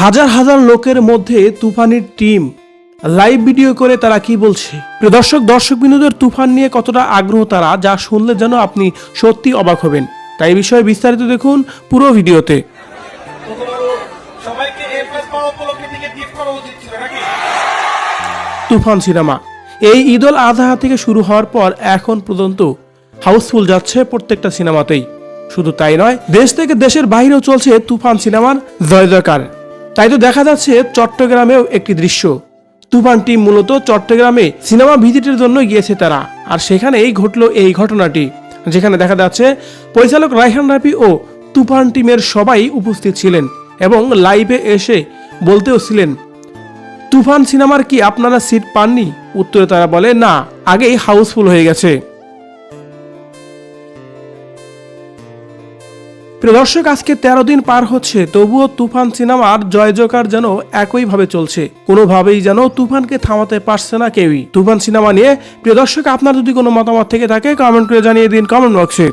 হাজার হাজার লোকের মধ্যে তুফানের টিম লাইভ ভিডিও করে তারা কি বলছে? দর্শক দর্শক বিনোদের তুফান নিয়ে কতটা আগ্রহ তারা, যা শুনলে যেন আপনি সত্যি অবাক হবেন। তাই বিষয়ে বিস্তারিত দেখুন পুরো ভিডিওতে। তুফান সিনেমা। এই ঈদ উল আজহা থেকে শুরু হওয়ার পর এখন পর্যন্ত হাউসফুল যাচ্ছে প্রত্যেকটা সিনেমাতেই। শুধু তাই নয়, দেশ থেকে দেশের বাইরেও চলছে তুফান সিনেমার জয় জয়কার। তাই তো দেখা যাচ্ছে চট্টগ্রামেও একটি দৃশ্য। তুফান টিম মূলত চট্টগ্রামে সিনেমা ভিজিটের জন্য গিয়েছে তারা, আর সেখানেই ঘটলো এই ঘটনাটি। যেখানে দেখা যাচ্ছে পরিচালক রাইহান রাফি ও তুফান টিমের সবাই উপস্থিত ছিলেন এবং লাইভে এসে বলতেও ছিলেন, তুফান সিনেমার কি আপনারা সিট পাননি? উত্তরে তারা বলে, না, আগেই হাউসফুল হয়ে গেছে। প্রিয় দর্শক, আজকে তেরো দিন পার হচ্ছে, তবুও তুফান সিনেমার জয় জয়কার যেন একইভাবে চলছে। কোনোভাবেই যেন তুফানকে থামাতে পারছে না কেউই। তুফান সিনেমা নিয়ে, প্রিয় দর্শক, আপনার যদি কোনো মতামত থেকে থাকে কমেন্ট করে জানিয়ে দিন কমেন্ট বক্সে